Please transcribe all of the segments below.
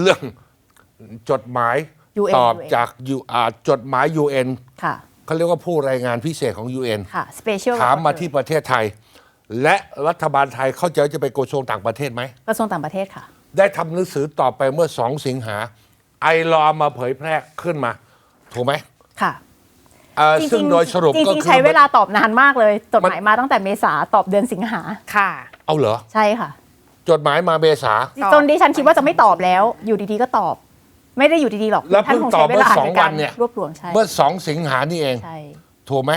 เรื่องจดหมาย UN ตอบจากยูอ่าจดหมาย UN ค่ะเขาเรียกว่าผู้รายงานพิเศษของ UN ค่ะ special ถามมา rapporteur ที่ประเทศไทย และรัฐบาลไทยเข้าใจว่าจะไปกระทรวงต่างประเทศไหมกระทรวงต่างประเทศค่ะ ได้ทำหนังสือตอบไปเมื่อสองสิงหา ไอรอว์มาเผยแพร่ขึ้นมา ถูกไหมค่ะเอ่อจริงๆซึ่งโดยสรุปจริก็งคืๆใช้เวลาตอบนานมากเลย จดหมันมายมาตั้งแต่เมษาตอบเดือนสิงหาค่ะ เอาเหรอ ใช่ค่ะ จดหมายมาเมษาตอบจนดิฉันคิดว่าจะไม่ตอบแล้ว อยู่ดีๆก็ตอบ ไม่ได้อยู่ดีๆหรอกแล้วเพิ่งท่านคตอบใช้เวลาเมื่อสองในการวันเนี่ยรวบรวมใช่เมื่อสองสิงหานี่เองใช่ถูกไหม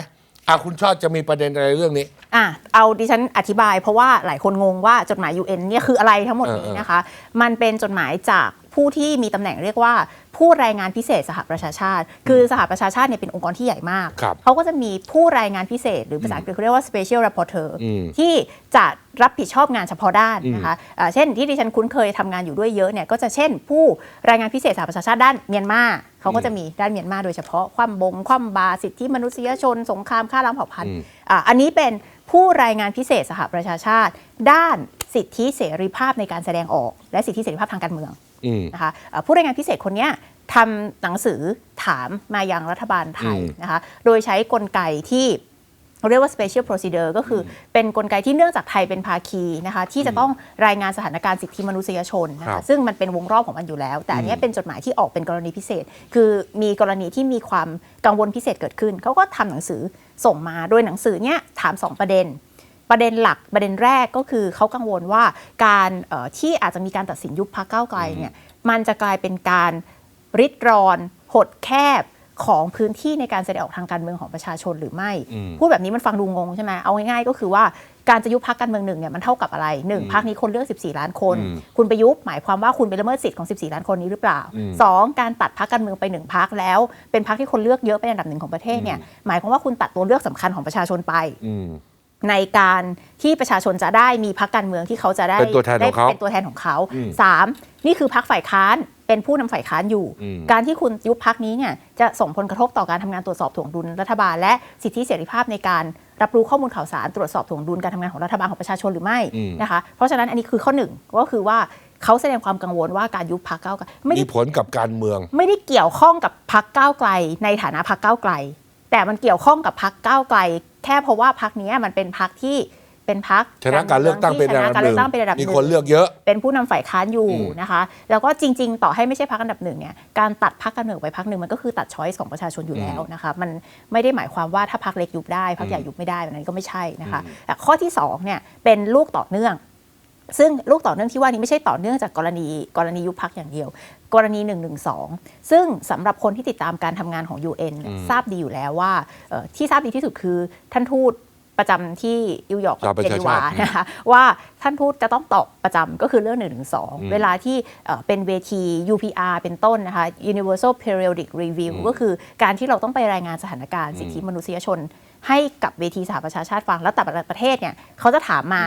อะคุณชอบจะมีประเด็นอะไรเรื่องนี้ อะ เอาดิฉันอธิบายเพราะว่าหลายคนงงว่าจดหมาย UN เนี่ยคืออะไรทั้งหมดนี้เออเออนะคะ มันเป็นจดหมายจาก ผู้ที่มีตำแหน่งเรียกว่า ผู้รายงานพิเศษสหประชาชาติ คือสหประชาชาติเนี่ยเป็นองค์กรที่ใหญ่มากครับเขาก็จะมีผู้รายงานพิเศษ หรือภาษาอังกฤษเขาเรียกว่า special rapporteur อืมที่จะรับผิดชอบงานเฉพาะด้านนะคะอ่าเช่นที่ดิฉันคุ้นเคยทำงานอยู่ด้วยเยอะเนี่ยก็จะเช่น ผู้รายงานพิเศษสหประชาชาติด้านเมียนมาเขาก็จะมีด้านเมียนมาโดยเฉพาะความบงความบาสิทธิมนุษยชน สงครามฆ่าล้างเผ่าพันธุ์อ่าอันนี้เป็นผู้รายงานพิเศษสหประชาชาติ ด้านสิทธิเสรีภาพในการแสดงออก และสิทธิเสรีภาพทางการเมืองอืม นะคะเอ่อผู้รายงานพิเศษคนเนี้ยทำหนังสือถามมายังรัฐบาลไทยอืมนะคะโดยใช้กลไกที่เรียกว่า special procedure ก็คืออเป็นกลไกที่เนื่องจากไทยเป็นภาคีนะคะที่จะต้องรายงานสถานการณ์สิทธิมนุษยชนนะครัคะบซึ่งมันเป็นวงรอบของมันอยู่แล้ว แต่อันเนี้ยเป็นจดหมายที่ออกเป็นกรณีพิเศษ คือมีกรณีที่มีความกังวลพิเศษเกิดขึ้น เขาก็ทำหนังสือส่งมาโดยหนังสือเนี้ยถามสองประเด็น ประเด็นหลักประเด็นแรกก็คือเขากังวลว่าการเอ่อที่อาจจะมีการตัดสินยุบพรรคก้าวไกลเนี่ยมันจะกลายเป็นการริดรอนหดแคบของพื้นที่ในการแสดงออกทางการเมืองของประชาชนหรือไม่อืมพูดแบบนี้มันฟังดูงงใช่ไหมเอาง่ายๆก็คือว่าการจะยุบพรรคการเมืองหนึ่งเนี่ยมันเท่ากับอะไรหนึ่งพรรคนี้คนเลือก 14 ล้านคนอืมคุณไปยุบหมายความว่าคุณไปละเมิดสิทธิ์ของ 14 ล้านคนนี้หรือเปล่าอืมสองการตัดพรรคการเมืองไปหนึ่งพรรคแล้ว เป็นพรรคที่คนเลือกเยอะเป็นอันดับหนึ่งของประเทศเนี่ยหมายความว่าคุณตัดตัวเลือกสำคัญของประชาชนไปอืม ในการที่ประชาชนจะได้มีพรรคการเมืองที่เขาจะได้เป็นตัวแทนของเขาได้เป็นตัวแทนของเขาอืมสามนี่คือพรรคฝ่ายค้านเป็นผู้นำฝ่ายค้านอยู่อืมการที่คุณยุบพรรคนี้เนี่ยจะส่งผลกระทบต่อการทำงานตรวจสอบถ่วงดุลรัฐบาล และสิทธิเสรีภาพในการรับรู้ข้อมูลข่าวสารตรวจสอบถ่วงดุลการทำงานของรัฐบาลของประชาชนหรือไม่อืมนะคะเพราะฉะนั้นอันนี้คือข้อหนึ่งก็คือว่าเขาแสดงความกังวลว่าการยุบพรรคก้าวไกลไม่มีได้ผลกับการเมือง ไม่ได้เกี่ยวข้องกับพักก้าวไกล ในฐานะพักก้าวไกล แต่มันเกี่ยวข้องกับพักก้าวไกล แค่เพราะว่าพักนี้ยมันเป็นพักที่เป็นพักชนะการเลือกตั้งเป็นชระนะดับการหเลืนึ่องกตั้งเป็นระดับหมีนึ่งคนเลือกเยอะ เป็นผู้นำฝ่ายค้านอยู่อืมนะคะ แล้วก็จริง ๆ ต่อให้ไม่ใช่พักอันดับหนึ่งเนี่ยการตัดพักการเมืองไปพักหนึ่งมันก็คือตัดช้อยส์ของประชาชนอยู่แล้วนะคะมันไม่ได้หมายความว่าถ้าพักเล็กยุบได้พักใหญ่ยุบไม่ได้แบบนั้นก็ไม่ใช่นะคะแต่ข้อที่สองเนี่ยเป็นลูกต่อเนื่อง ซึ่งลูกต่อเนื่องที่ว่านี้ไม่ใช่ต่อเนื่องจากกรณีกรณียุบพักอย่างเดียว กรณี1นึซึ่งสำหรับคนที่ติดตามการทำงานของ UN เนี่ยทราบดีอยู่แล้วว่าเอ่อที่ทราบดีที่สุดคือท่านทูตประจำที่นิวยอร์กสหประเจชานีชาติวานะคะว่าท่านทูตจะต้องตอบประจำก็คือเรื่อง1นึเวลาที่เอ่อเป็นเวที UPR เป็นต้นนะคะ Universal Periodic Review ก็คือการที่เราต้องไปรายงานสถานการณ์สิทธิมนุษยชน ให้กับเวทีสหประชาชาติฟังแล้วแต่ละประเทศเนี่ยเขาจะถามมา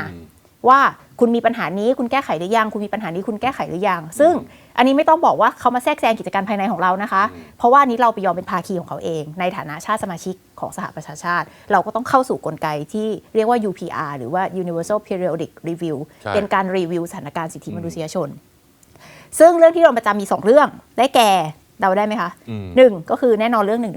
ว่าคุณมีปัญหานี้คุณแก้ไขหรือยัง คุณมีปัญหานี้คุณแก้ไขหรือยัง ซึ่งอันนี้ไม่ต้องบอกว่าเขามาแทรกแซงกิจการภายในของเรานะคะ เพราะว่าอันนี้เราไปยอมเป็นภาคีของเขาเอง ในฐานะชาติสมาชิกของสหประชาชาติ เราก็ต้องเข้าสู่กลไกที่เรียกว่า UPR หรือว่า Universal Periodic Review ใช่เป็นการรีวิวสถานการณ์สิทธิมนุษยชน ซึ่งเรื่องที่โดนประจำมีสองเรื่องได้แก่เดาได้ไหมคะอืมหนึ่งก็คือแน่นอนเรื่อง1นึ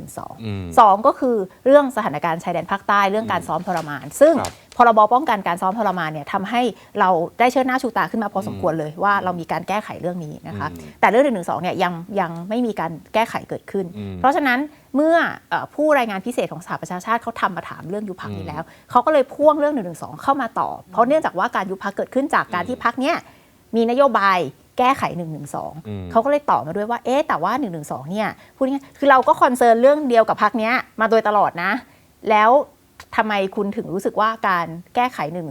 อืมสองก็คือเรื่องสถานการณ์ชายแดนภาคใต้เรื่องการซ้อมทรมาน ซึ่งครับ พรบป้องกันการซ้อมทรมานเนี่ยทำให้เราได้เชิดหน้าชูตาขึ้นมาพอสมควรเลยว่าเรามีการแก้ไขเรื่องนี้นะคะแต่เรื่องหนึ่งหนึ่งสองเนี่ยยังยังไม่มีการแก้ไขเกิดขึ้นอืมเพราะฉะนั้นเมื่อเอ่อผู้รายงานพิเศษของสหประชาชาติเขาทำมาถามเรื่องยุบพักนี้แล้วเขาก็เลยพ่วงเรื่องหนึ่งหนึ่งสองเข้ามาตอบเพราะเนื่องจากว่าการยุบพักเกิดขึ้นจากการที่พักเนี้ยมีนโยบายแก้ไข1นึอืมเขาก็เลยตอบมาด้วยว่า เอ๊ะแต่ว่า1นึเนี่ยพูดง่ายๆคือเราก็คอนเซิร์นเรื่องเดียวกับพักเนี้ยมาโดยตลอดนะ แล้ว ทำไมคุณถึงรู้สึกว่าการแก้ไข1นึ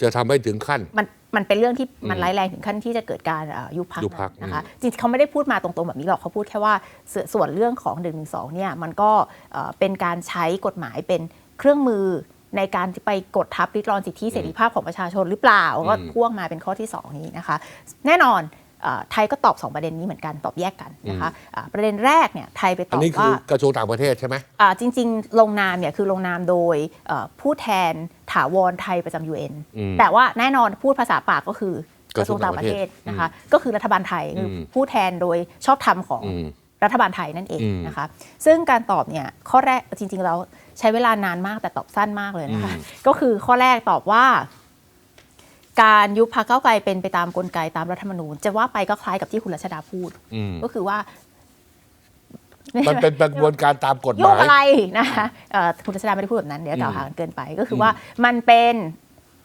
จะทำให้ถึงขั้น มันมันเป็นเรื่องที่มันอืมร้ายแรงถึงขั้นที่จะเกิดการเอ่อยุบพักยุบพรรคนะคะอืมจริงๆเขาไม่ได้พูดมาตรงๆแบบนี้หรอกเขาพูดแค่ว่าสส่วนเรื่องของ1นึเนี่ยมันก็เอ่อเป็นการใช้กฎหมายเป็นเครื่องมือในการที่ไปกดทับริดรอนสิทธิเสรีภาพของประชาชนหรือเปล่า ก็พ่วงมาเป็นข้อที่ 2 นี้นะคะ แน่นอนเอ่อ ไทยก็ตอบ 2 ประเด็นนี้เหมือนกันตอบแยกกันนะคะอ่าประเด็นแรกเนี่ยไทยไปตอันอบนี้คืว่าอกระทรวงต่างประเทศใช่ไหมอ่าจริง ๆ ลงนามเนี่ยคือลงนามโดยเอ่อผู้แทนถาวรไทยประจำ UN อืมแต่ว่าแน่นอนพูดภาษาปากก็คือกระทรวงต่างประเทศนะคะก็คือรัฐบาลไทยคืออมผู้แทนโดยชอบธรรมของอืมรัฐบาลไทยนั่นเองอืมนะคะซึ่งการตอบเนี่ยข้อแรกจริงๆแล้วใช้เวลานานมากแต่ตอบสั้นมากเลยนะคะก็คือข้อแรกตอบว่า การยุบพรรคเก้าวไกลเป็นไปตามกลไกตามรัฐธรรมนูญ จะว่าไปก็คล้ายกับที่คุณรัชดาพูด อืมก็คือว่า มันเป็นกระบวนการตามกฎหยุ่มางอะไรยนะคะเอ่อคุณรัชดาไม่ได้พูดแบบนั้นเดี๋ยวกล่าวหาอืมกันเกินไป ก็คือว่ามันเป็น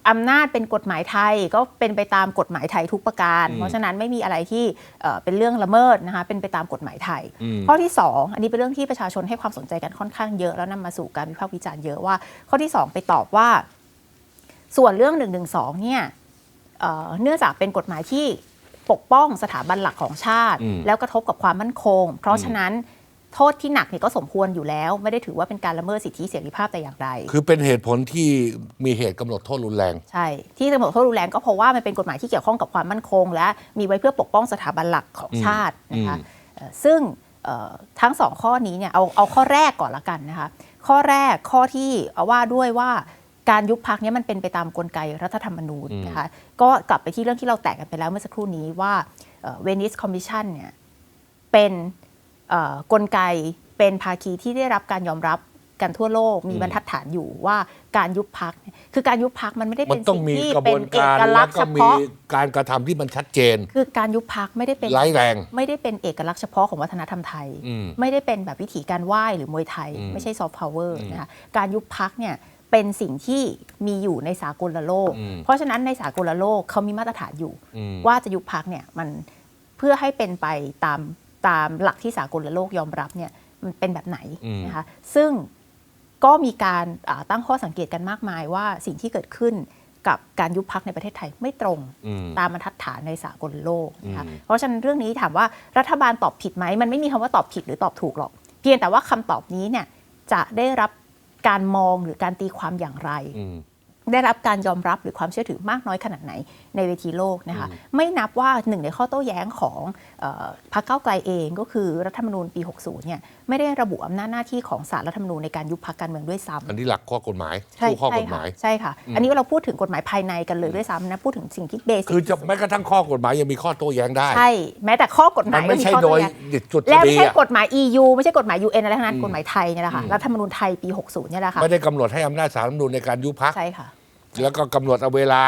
อำนาจเป็นกฎหมายไทยก็เป็นไปตามกฎหมายไทยทุกประการเพราะฉะนั้นไม่มีอะไรที่เอ่อเป็นเรื่องละเมิดนะคะเป็นไปตามกฎหมายไทย อืม ข้อที่ 2 อันนี้เป็นเรื่องที่ประชาชนให้ความสนใจกันค่อนข้างเยอะแล้วนำมาสู่การวิพากษ์วิจารณ์เยอะว่า ข้อที่ 2 ไปตอบว่า ส่วนเรื่อง1นึเนี่ย เอ่อเนื่องจากเป็นกฎหมายที่ปกป้องสถาบันหลักของชาติอืมแล้วกระทบกับความมั่นคง เพราะฉะนั้นโทษที่หนักเนี่ยก็สมควรอยู่แล้ว ไม่ได้ถือว่าเป็นการละเมิดสิทธิเสรีภาพแต่อย่างใดคือเป็นเหตุผลที่มีเหตุกำหนดโทษรุนแรง ใช่ ที่ตำรวจโทษรุนแรงก็เพราะว่ามันเป็นกฎหมายที่เกี่ยวข้องกับความมั่นคง และมีไว้เพื่อปกป้องสถาบันหลักของชาตินะคะอืมเอ่อซึ่งเอ่อทั้งสองข้อนี้เนี่ยเอาเอาข้อแรกก่อนละกันนะคะข้อแรกข้อที่เอาว่าด้วยว่า การยุบพักนี้ยมันเป็นไปตามกลไกรัฐธรรมนูญนะคะก็กลับไปที่เรื่องที่เราแตกกันไปแล้วเมื่อสักครู่นี้ว่าเวนิสคอมมิชชั่นเนี่ยเป็นเอ่อกลไกเป็นภาคีที่ได้รับการยอมรับกันทั่วโลกมีบรรทัดฐานอยู่ว่าการยุบพักคือการยุบพักมันไม่ได้มัเป็นนต้องสิ่งมีที่กระบเป็วนนเอการกลัแล้กวษณ์ก็เฉมีพาะการกระทำที่มันชัดเจน คือการยุบพักไม่ได้เป็นร้ายแรง ไม่ได้เป็นเอกลักษณ์เฉพาะของวัฒนธรรมไทยอืมไม่ได้เป็นแบบวิธีการไหว้หรือมวยไทยอืมไม่ใช่ซอฟต์พาวเวอร์นะคะการยุบพักเนี่ย เป็นสิ่งที่มีอยู่ในสากลโลก อืมเพราะฉะนั้นในสากลโลกเขามีมาตรฐานอยู่ อืม ว่าจะยุบพักเนี่ยมันเพื่อให้เป็นไปตามตามหลักที่สากลโลกยอมรับเนี่ยมันเป็นแบบไหนอืม นะคะซึ่งก็มีการอ่าตั้งข้อสังเกตกันมากมายว่าสิ่งที่เกิดขึ้นกับการยุบพักในประเทศไทยไม่ตรง อืม ตามบรรทัดฐานในสากลโลกนะคะอืม เพราะฉะนั้นเรื่องนี้ถามว่ารัฐบาลตอบผิดไหม มันไม่มีคำว่าตอบผิดหรือตอบถูกหรอก เพียงแต่ว่าคำตอบนี้เนี่ยจะได้รับ การมองหรือการตีความอย่างไรอืมได้รับการยอมรับหรือความเชื่อถือมากน้อยขนาดไหน ในเวทีโลกนะคะไม่นับว่าหนึ่งในข้อโต้แย้งของเออพรรคก้าวไกลเองก็คือรัฐธรรมนูญปี 60 เนี่ยไม่ได้ระบุอำนาจหน้าที่ของศาลรัฐธรรมนูญในการยุบพรรคการเมืองด้วยซ้ำอันนี้หลักข้อกฎหมายใช่คู่ข้อใช่กฎหค่ะมายใช่ค่ะ อันนี้เราพูดถึงกฎหมายภายในกันเลยด้วยซ้ำนะพูดถึงสิ่งที่เบสิกคือจะแม้กระทั่งข้อกฎหมายยังมีข้อโต้แย้งได้ใช่แม้แต่ข้อกฎหมัมานยไม่ก็ใช่ข้อโดโต้ยแย้งจุดแล้วคไม่ดีใช่อะกฎหมาย EU ไม่ใช่กฎหมาย UN อะไรทั้งนั้นกฎหมายไทยเนี่ยแหละค่ะรัฐธรรมนูญไทยปี 60 เนี่ยแหละค่ะไม่ได้กำหนดให้อำนาจศาลรัฐธรรมนูญในการยุบพักใช่ค่ะแล้วก็กำหนดเอาเวลา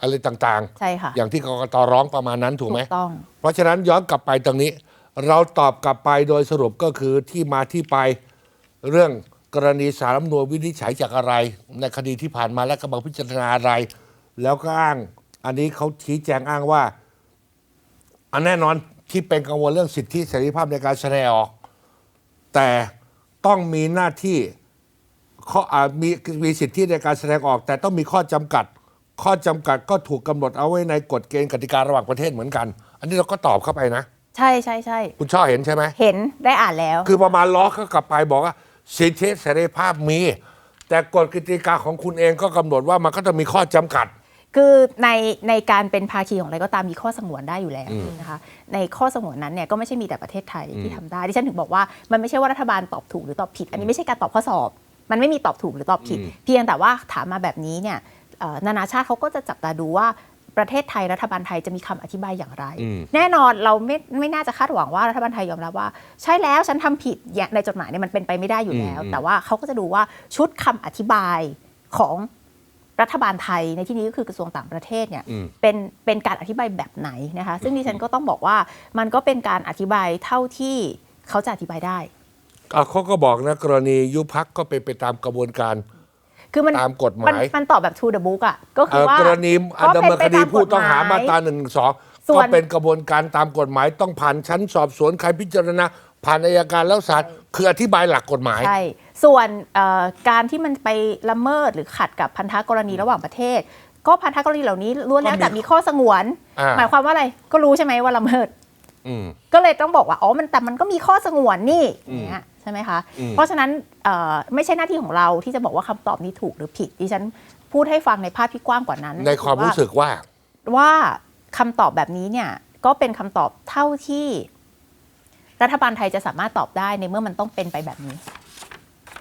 อะไรต่างใช่ค่ะๆอย่างที่กกตร้องประมาณนั้นถูกไหม ถูกต้อง เพราะฉะนั้นย้อนกลับไปตรงนี้ เราตอบกลับไปโดยสรุปก็คือที่มาที่ไปเรื่องกรณีสารรัฐธรรมนูญวินิจฉัยจากอะไร ในคดีที่ผ่านมาและกำลังพิจารณาอะไร แล้วก็อ้าง อันนี้เขาชี้แจงอ้างว่า อันแน่นอนที่เป็นกังวลเรื่องสิทธิเสรีภาพในการแสดงออก แต่ต้องมีหน้าที่ข้ออามีมีสิทธิในการแสดงออก แต่ต้องมีข้อจำกัด ข้อจำกัดก็ถูกกำหนดเอาไว้ในกฎเกณฑ์กติการะหว่างประเทศเหมือนกัน อันนี้เราก็ตอบเข้าไปนะ ใช่ใช่ใช่คุณช่อเห็นใช่ไหม เห็นได้อ่านแล้ว คือประมาณล้อก็กลับไปบอกว่า สิทธิเสรีภาพมี แต่กฎกติกาของคุณเองก็กำหนดว่ามันก็ต้องมีข้อจำกัด คือในในการเป็นภาคีของอะไรก็ตามมีข้อสงวนได้อยู่แล้วนะคะในข้อสงวนนั้นเนี่ยก็ไม่ใช่มีแต่ประเทศไทยที่ทำได้ดิฉันถึงบอกว่ามันไม่ใช่ว่ารัฐบาลตอบถูกหรือตอบผิด อันนี้ไม่ใช่การตอบข้อสอบ มันไม่มีตอบถูกหรือตอบผิด เพียงแต่ว่าถามมาแบบนี้เนี่ยเอ่อ นานาชาติเขาก็จะจับตาดูว่าประเทศไทยรัฐบาลไทยจะมีคำอธิบายอย่างไรอืมแน่นอนเราไม่ไม่น่าจะคาดหวังว่ารัฐบาลไทยยอมรับว่า ใช่แล้วฉันทำผิดอย่างในจดหมายเนี่ยมันเป็นไปไม่ได้อยู่แล้ว แต่ว่าเขาก็จะดูว่าชุดคำอธิบายของรัฐบาลไทยในที่นี้ก็คือกระทรวงต่างประเทศเนี่ยอืมเป็นเป็นการอธิบายแบบไหนนะคะซึ่งดิฉันก็ต้องบอกว่ามันก็เป็นการอธิบายเท่าที่เขาจะอธิบายได้อะเขาก็บอกนะกรณียุบพักก็เป็นไปตามกระบวนการ คือมันตามกฎหมายนมันตอบแบบ to the book อะก็คืเอ่ออว่ากรณีอันดำเนินคดีผู้ต้องหามาตราหหนึ่งสองส่ก็วนเป็นกระบวนการตามกฎหมายต้องผ่านชั้นสอบสวนใครพิจารณาผ่านอายการแล้วศาลคืออธิบายหลักกฎหมายใช่ส่วนเอ่อการที่มันไปละเมิดหรือขัดกับพันธกรณีระหว่างประเทศ ก็พันธกรณีเหล่านี้ล้วนแล้วก็มีแต่มีข้อสงวนอ่าหมายความว่าอะไรก็รู้ใช่ไหมว่าละเมิดอืมก็เลยต้องบอกว่าอ๋อมันแต่มันก็มีข้อสงวนนี่อืมอย่างเงี้ยใช่ไหมคะอืมเพราะฉะนั้นเอ่อไม่ใช่หน้าที่ของเราที่จะบอกว่าคำตอบนี้ถูกหรือผิดดิฉันพูดให้ฟังในภาพที่กว้างกว่านั้น ในความรู้สึกว่า ว่าคำตอบแบบนี้เนี่ยก็เป็นคำตอบเท่าที่ รัฐบาลไทยจะสามารถตอบได้ในเมื่อมันต้องเป็นไปแบบนี้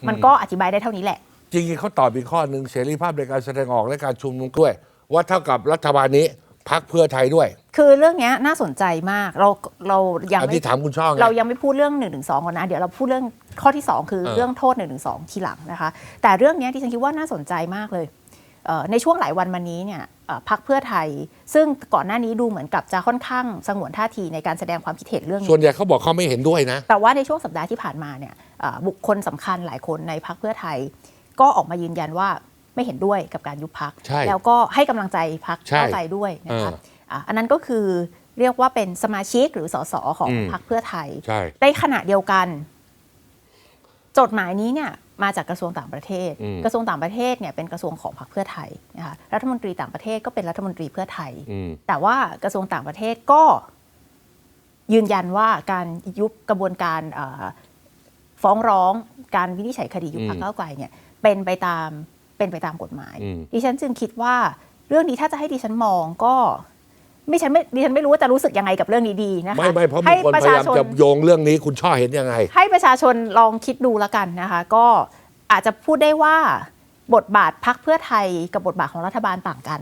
มันก็อธิบายได้เท่านี้แหละ จริงๆเขาตอบอีกข้อหนึ่งเสรีภาพในการแสดงออกและการชุมนุมด้วย ว่าเท่ากับรัฐบาลนี้ พักเพื่อไทยด้วย คือเรื่องเนี้ยน่าสนใจมากเราเรายังอันไม่ที่ถามคุณช่องไงเรายังไม่พูดเรื่อง1นึก่อนนะ เดี๋ยวเราพูดเรื่องข้อที่ 2 คือเออเรื่องโทษ1นึทีหลังนะคะ แต่เรื่องเนี้ยที่ฉันคิดว่าน่าสนใจมากเลยเอ่อในช่วงหลายวันมานี้เนี่ยเอ่อพักเพื่อไทย ซึ่งก่อนหน้านี้ดูเหมือนกับจะค่อนข้างสงวนท่าทีในการแสดงความคิดเห็นเรื่องนี้ส่วนใหญ่เขาบอกเขาไม่เห็นด้วยนะ แต่ว่าในช่วงสัปดาห์ที่ผ่านมาเนี่ยเอ่อบุคคลสำคัญหลายคนในพักเพื่อไทย ก็ออกมายืนยันว่า ไม่เห็นด้วยกับการยุบพักใช่แล้วก็ให้กำลังใจพักใช่เข้าใจด้วยนะคะเอออะอันนั้นก็คือเรียกว่าเป็นสมาชิกหรือสสของอืมพักเพื่อไทยใช่ในขณะเดียวกัน จดหมายนี้เนี่ยมาจากกระทรวงต่างประเทศอืมกระทรวงต่างประเทศเนี่ยเป็นกระทรวงของพรรคเพื่อไทยนะคะรัฐมนตรีต่างประเทศก็เป็นรัฐมนตรีเพื่อไทยอืมแต่ว่ากระทรวงต่างประเทศก็ยืนยันว่าการยุบกระบวนการเอ่อฟ้องร้องการวินิจฉัยคดียุบพรรคอืมก้าวไกลเนี่ยเป็นไปตาม เป็นไปตามกฎหมายอืมดิฉันจึงคิดว่าเรื่องนี้ถ้าจะให้ดิฉันมองก็ไม่ฉันไม่ดิฉันไม่รู้ว่าจะรู้สึกยังไงกับเรื่องนี้ดีนะคะไม่ไม่เพราะมีให้คนประพยาชายามชนจะโยงเรื่องนี้คุณช่อเห็นยังไง ให้ประชาชนลองคิดดูแล้วกันนะคะ ก็อาจจะพูดได้ว่าบทบาทพักเพื่อไทยกับบทบาทของรัฐบาลต่างกัน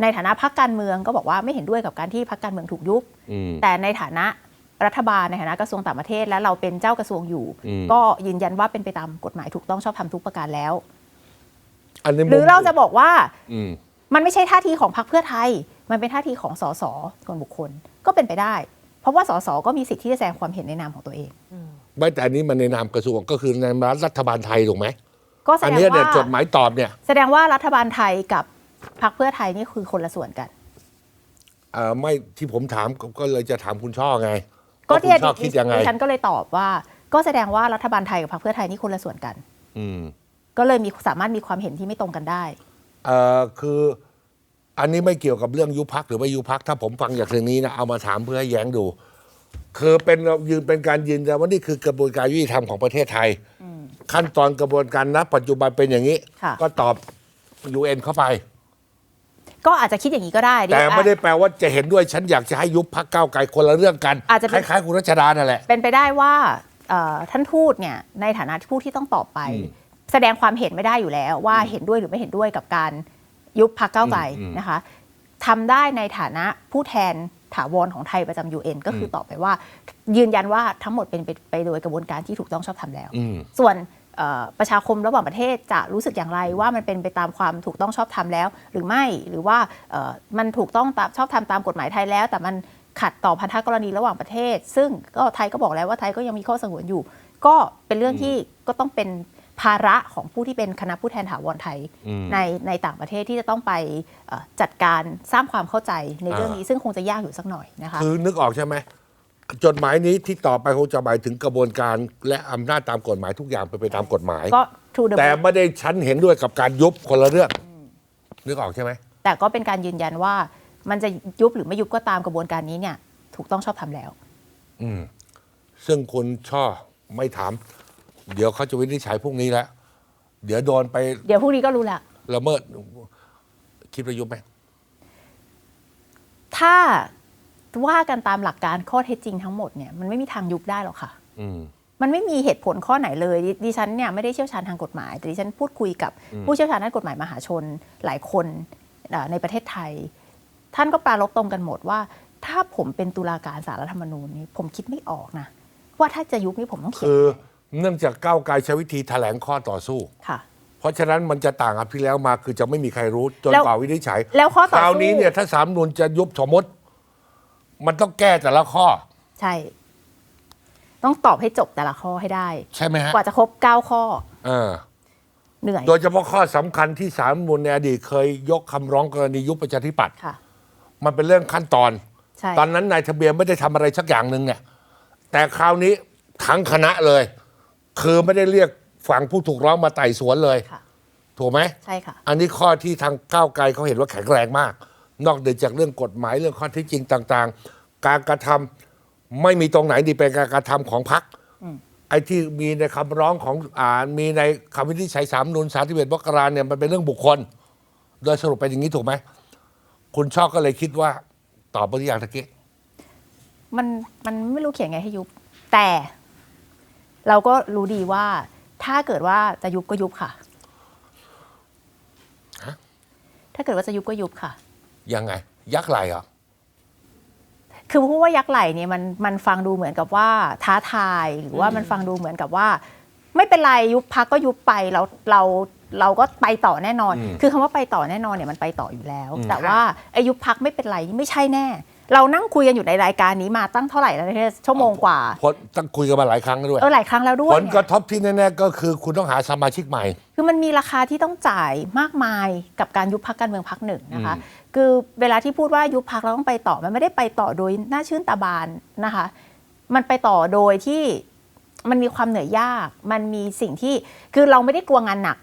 ในฐานะพักการเมืองก็บอกว่าไม่เห็นด้วยกับการที่พักการเมืองถูกยุบอืมแต่ในฐานะรัฐบาลในฐานะกระทรวงต่างประเทศและเราเป็นเจ้ากระทรวงอยู่อืมก็ยืนยันว่าเป็นไปตามกฎหมายถูกต้องชอบธรรมทุกประการแล้ว อันนี้มุมหรือเราจะบอกว่าอืมมันไม่ใช่ท่าทีของพรรคเพื่อไทย มันเป็นท่าทีของสสส่วนบุคคลก็เป็นไปได้ เพราะว่าสสก็มีสิทธิ์ที่จะแสดงความเห็นในนามของตัวเองไม่แต่อันนี้มันในนามกระทรวงก็คือในนามรัฐบาลไทยถูกไหมก็แสอันดงเนี้ยเนี่ยว่าจดหมายตอบเนี่ย แสดงว่ารัฐบาลไทยกับพรรคเพื่อไทยนี่คือคนละส่วนกันเอ่อไม่ที่ผมถามก็ก็เลยจะถามคุณช่อไง ก็ว่าที่คุณช่อคิดยังไงดิฉันก็เลยตอบว่า ก็แสดงว่ารัฐบาลไทยกับพรรคเพื่อไทยนี่คนละส่วนกัน อืม ก็เลยมีสามารถมีความเห็นที่ไม่ตรงกันได้ เอ่อคืออันนี้ไม่เกี่ยวกับเรื่องยุบพักหรือไม่ยุบพักถ้าผมฟังจากเรื่องนี้นะเอามาถามเพื่อให้แย้งดู คือเป็นยืนเป็นการยืนยันว่านี่คือกระบวนการยุติธรรมของประเทศไทย ขั้นตอนกระบวนการณปัจจุบันเป็นอย่างนี้ ค่ะ ก็ตอบยูเอ็นเข้าไป ก็อาจจะคิดอย่างนี้ก็ได้ดิ แต่ไม่ได้แปลว่าจะเห็นด้วยฉันอยากจะให้ยุบพักก้าวไกลคนละเรื่องกันอาจจะคเป็น ล้ายๆคุณรัชดานั่นแหละ เป็นไปได้ว่าเอ่อท่านทูตเนี่ยในฐานะผู้ที่ต้องตอบไป อืม แสดงความเห็นไม่ได้อยู่แล้ว ว่าเห็นด้วยหรือไม่เห็นด้วยกับการยุบพักเก้าวไกลอืมอืมนะคะทำได้ในฐานะผู้แทนถาวรของไทยประจำ UN ก็คืออมตอบไปว่า ยืนยันว่าทั้งหมดเป็นไปไปโดยกระบวนการที่ถูกต้องชอบธรรมแล้วอืมส่วนเอ่อประชาคมระหว่างประเทศจะรู้สึกอย่างไรว่ามันเป็นไปตามความถูกต้องชอบธรรมแล้ว หรือไม่หรือว่าเอ่อมันถูกต้องตามชอบธรรมตามกฎหมายไทยแล้ว แต่มันขัดต่อพันธกรณีระหว่างประเทศ ซึ่งก็ไทยก็บอกแล้วว่าไทยก็ยังมีข้อสงวนอยู่ ก็เป็นเรื่องที่ก็ต้องเป็น ภาระของผู้ที่เป็นคณะผู้แทนถาวรไทยอืมในในต่างประเทศที่จะต้องไปเอ่อจัดการสร้างความเข้าใจในเรื่องอ่านี้นี้ซึ่งคงจะยากอยู่สักหน่อยนะคะคือนึกออกใช่ไหมจดหมายนี้ที่ต่อไปคงจะหมายถึงกระบวนการ และอำนาจตามกฎหมายทุกอย่างเป็นไปตามกฎหมายก็ to the แต่ไม่ได้ฉันเห็นด้วยกับการยุบคนละเรื่องนึกออกใช่ไหมแต่ก็เป็นการยืนยันว่า มันจะยุบหรือไม่ยุบก็ตามกระบวนการนี้เนี่ย ถูกต้องชอบทำแล้ว อืมซึ่งคุณช่อไม่ถาม เดี๋ยวเขาจะวินิจฉัยพรุ่งนี้แล้วเดี๋ยวโดนไปเดี๋ยวพรุ่งนี้ก็รู้ละละเมิดคิดว่ายุบไหมถ้าว่ากันตามหลักการข้อเท็จจริงทั้งหมดเนี่ยมันไม่มีทางยุบได้หรอกค่ะอืมมันไม่มีเหตุผลข้อไหนเลยดิดิฉันเนี่ยไม่ได้เชี่ยวชาญทางกฎหมาย แต่ดิฉันพูดคุยกับผู้เชี่ยวชาญด้านกฎหมายมหาชนหลายคนเอ่อในประเทศไทย ท่านก็ปรารบตรงกันหมดว่า ถ้าผมเป็นตุลาการสารรัฐธรรมนูญนี้ผมคิดไม่ออกนะว่าถ้าจะยุบนี่ผมต้องเขียนคือ เนื่องจากก้าวไกลใช้วิธีแถลงข้อต่อสู้ ค่ะ เพราะฉะนั้นมันจะต่างกับที่แล้วมาคือจะไม่มีใครรู้จนแล้วกว่าวินิจฉัยแล้วข้อต่อคราวสู้นี้เนี่ยถ้าสามนุนจะยุบสมมติ มันต้องแก้แต่ละข้อ ใช่ ต้องตอบให้จบแต่ละข้อให้ได้ ใช่ไหมฮะกว่าจะครบ 9 ข้อเออ เหนื่อยโดยเฉพาะข้อสำคัญที่สามนุนในอดีตเคยยกคำร้องกรณียุบประชาธิปัตย์ค่ะ มันเป็นเรื่องขั้นตอน ใช่ ตอนนั้นนายทะเบียนไม่ได้ทำอะไรสักอย่างหนึ่งเนี่ย แต่คราวนี้ทั้งคณะเลย คือไม่ได้เรียกฝั่งผู้ถูกร้องมาไต่สวนเลย ค่ะ ถูกไหม ใช่ค่ะ อันนี้ข้อที่ทางก้าวไกลเขาเห็นว่าแข็งแรงมาก นอกเหนือจากเรื่องกฎหมายเรื่องข้อเที่จริงต่าง ๆ การกระทำไม่มีตรงไหนดีเป็นการกระทำของพรรคไอ้ที่มีในคำร้องของอ่ามีในคำวินิจฉัยสามนุนสาธิเบตมกราเนี่ยมันเป็นเรื่องบุคคล โดยสรุปเป็นอย่างนี้ถูกไหม คุณชอบก็เลยคิดว่าตอบไปที่อย่างตะกี้มันมันไม่รู้เขียนไงให้ยุบ แต่ เราก็รู้ดีว่าถ้าเกิดว่าจะยุบก็ยุบค่ะ ฮะ ถ้าเกิดว่าจะยุบก็ยุบค่ะ ยังไง ยักษ์ไหลเหรอะคือพูดว่ายักษ์ไหลเนี่ยมันมันฟังดูเหมือนกับว่าท้าทายหรือว่ามันฟังดูเหมือนกับว่า ไม่เป็นไรยุบพักก็ยุบไปแล้วเราเราก็ไปต่อแน่นอน อืมคือคำว่าไปต่อแน่นอนเนี่ยมันไปต่ออยู่แล้ว อืม แต่ว่าไอายุบพักไม่เป็นไรนี่ไม่ใช่แน่ เรานั่งคุยกันอยู่ในรายการนี้มาตั้งเท่าไหร่แล้วเนี่ยชั่วโมงกว่าผลต้องคุยกันมาหลายครั้งแล้วด้วยเออหลายครั้งแล้วด้วผยลเนี่ยกระทบที่แน่ๆก็คือคุณต้องหาสมาชิกใหม่ คือมันมีราคาที่ต้องจ่ายมากมายกับการยุบพักการเมืองพักหนึ่งนะคะอืมคือเวลาที่พูดว่ายุบพักเราต้องไปต่อมันไม่ได้ไปต่อโดยน่าชื่นตาบานนะคะ มันไปต่อโดยที่มันมีความเหนื่อยยาก มันมีสิ่งที่คือเราไม่ได้กลัวงานหนัก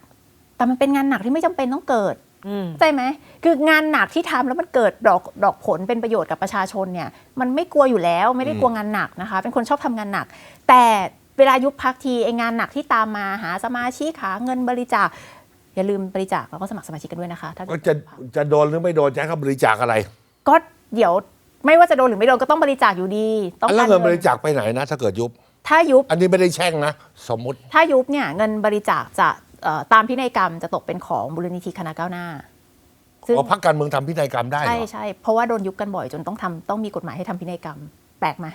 แต่มันเป็นงานหนักที่ไม่จำเป็นต้องเกิดอืม เข้าใจไหมคืองานหนักที่ทำแล้วมันเกิดดอกดอกผลเป็นประโยชน์กับประชาชนเนี่ยมันไม่กลัวอยู่แล้วไม่ได้กลัวงานหนักนะคะ เป็นคนชอบทำงานหนัก แต่เวลายุบพักทีไองานหนักที่ตามมาหาสมาชิกหาเงินบริจาคอย่าลืมบริจาคแล้วก็สมัครสมาชิกกันด้วยนะคะถ้าก็จะจะโดนหรือไม่โดนจะให้เขาบริจาคอะไร ก็เดี๋ยวไม่ว่าจะโดนหรือไม่โดนก็ต้องบริจาคอยู่ดี ต้องแล้วการเงินบริจาคไปไหนนะ ถ้าเกิดยุบ ถ้ายุบ อันนี้ไม่ได้แช่งนะ สมมุติ ถ้ายุบเนี่ยเงินบริจาคจะ เอ่อตามพินัยกรรมจะตกเป็นของมูลนิธิคณะก้าวหน้า ซึ่งพอพักการเมืองทำพินัยกรรมได้เหรใช่อใช่เพราะว่าโดนยุบกันบ่อยจนต้องทำต้องมีกฎหมายให้ทำพินัยกรรม แปลกไหม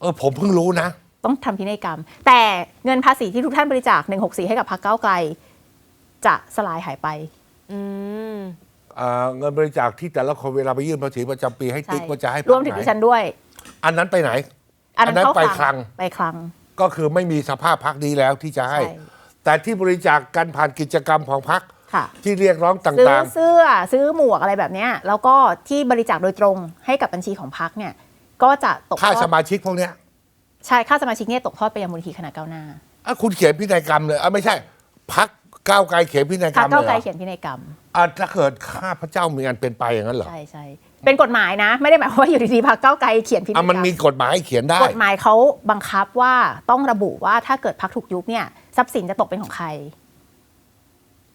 เออผมเพิ่งรู้นะ ต้องทำพินัยกรรม แต่เงินภาษีที่ทุกท่านบริจาค 164 ให้กับพรรคก้าวไกล จะสลายหายไป อืม อ่าเงินบริจาคที่แต่ละคนเวลาไปยื่นภาษีประจำปีให้ใช่ ติ๊กว่าจะให้พรวมถึงไหนดิฉันด้วย อันนั้นไปไหน อันนั้นอันนั้นเข้าไปคคลัลังงไปคลัง ก็คือไม่มีสภาพพักนี้แล้วที่จะให้ ใช่ แต่ที่บริจาคกันผ่านกิจกรรมของพักค่ะ ที่เรียกร้องตซื้อ่างเสื้อซื้อหมวกอะไรแบบเนี้ยแล้วก็ที่บริจาคโดยตรงให้กับบัญชีของพรรคเนี่ยก็จะตกๆ ค่าทอสดมาชิกพวกเนี้ยใช่ค่าสมาชิกเนี่ยตกทอดไปยังมูลนิธิคณะก้าวหน้าอะคุณเขียนพินัยกรรมเลยอะไม่ใช่พักก้าวไกลเขียนพินัยกพรรรรมคก้าวเลยไกลเหรอเขียนพินัยกรรม อะถ้าเกิดข้าพเจ้ามีอันเป็นไปอย่างนั้นเหรอใช่ใช่เป็นกฎหมายนะ ไม่ได้หมายความว่าอยู่ดีๆพรรคก้าวไกลเขียนพินัยกรอะรมมันมีกฎหมายให้เขียนได้ กฎหมายเขาบังคับว่าต้องระบุว่าถ้าเกิดพรรคถูกยุบเนี่ย ทรัพย์สินจะตกเป็นของใคร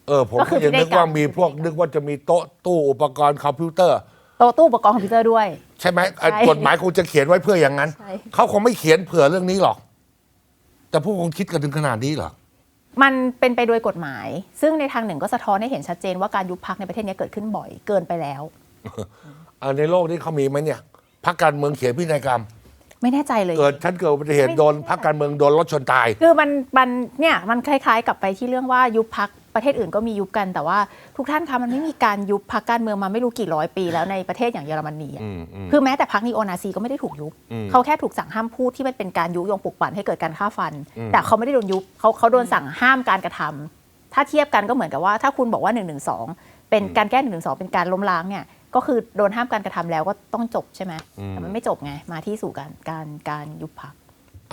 เออ ผมก็คืก็อยังนึกพินัยกรรมว่ามีพวกนึกว่าจะมีโต๊ะตู้อุปกรณ์คอมพิวเตอร์ โต๊ะตู้อุปกรณ์คอมพิวเตอร์ด้วย ใช่ไหมอะใช่กฎหมายคงจะเขียนไว้เพื่ออย่างนั้น ใช่ เขาคงไม่เขียนเผื่อเรื่องนี้หรอก แต่พวกคงคิดกันถึงขนาดนี้เหรอ มันเป็นไปโดยกฎหมาย ซึ่งในทางหนึ่งก็สะท้อนให้เห็นชัดเจนว่าการยุบพักในประเทศนี้เกิดขึ้นบ่อยเกินไปแล้ว อะในโลกนี้เขามีไหมเนี่ย พักการเมืองเขียนพินัยกรรม ไม่แน่ใจเลย เกิดฉันเกิดอุบัติเหตุไม่โดนไม่พักการเมืองโดนรถชนตาย คือมันมันเนี่ยมันคล้ายๆ กับไปที่เรื่องว่ายุบพักประเทศอื่นก็มียุบกันแต่ว่าทุกท่านคะมันไม่มีการยุบพักการเมืองมาไม่รู้กี่ร้อยปีแล้วในประเทศอย่างเยอรมนีอะอืมอืมคือแม้แต่พักนีโอนาซีก็ไม่ได้ถูกยุบอืมเขาแค่ถูกสั่งห้ามพูดที่มันเป็นการยุยงปลุกปั่นให้เกิดการฆ่าฟันอืมแต่เขาไม่ได้โดนยุบเขาเขาโดนสั่งห้ามการกระทำถ้าเทียบกันก็เหมือนกับว่า ถ้าคุณบอกว่า1นึเป็นการแก้1นึเป็นการล้มล้างเนี่ย ก็คือโดนห้ามการกระทำแล้วก็ต้องจบใช่ไหมแต่มันไม่จบไงมาที่สู่การการการยุบพัก